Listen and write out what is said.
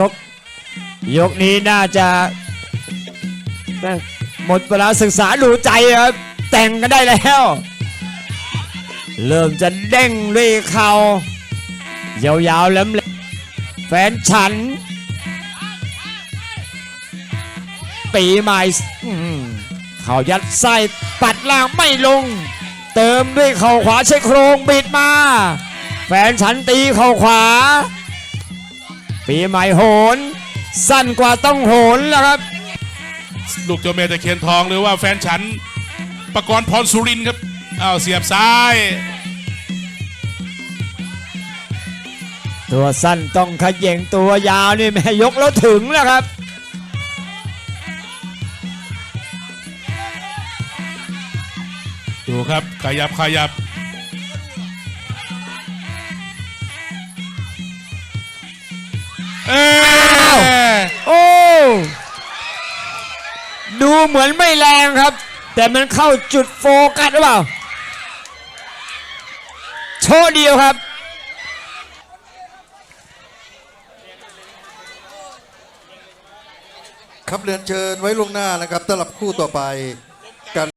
ยกยกนี้น่าจะหมดเวลาศึกษาดูใจครับแต่งกันได้แล้ว เริ่มจะเด้งด้วยเข่ายาวๆแหลมแฟนฉัน ปีใหม่อื้อหือเข่ายัดไส้ปัดล่างไม่ลง เติมด้วยเข่าขวาใช้โครงบิดมา แฟนฉันตีเข่าขวา ปีใหม่โหน สั้นกว่าต้องโหนแล้วครับ ลูกเจ้าแม่ตะเคียนทองหรือว่าแฟนฉันประกรณ์พรสุรินทร์ครับอ้าวเสียบซ้าย ตัวสั้นต้องขย่งตัวยาวนี่แม่ยกแล้วถึงแล้วครับดูครับขยับขยับ เอ้ยโอ้ดูเหมือนไม่แรงครับ แต่มันเข้าจุดโฟกัสหรือเปล่า โชว์เดียวครับ ครับเรียนเชิญไว้ลวงหน้านะครับสำหรับคู่ต่อไป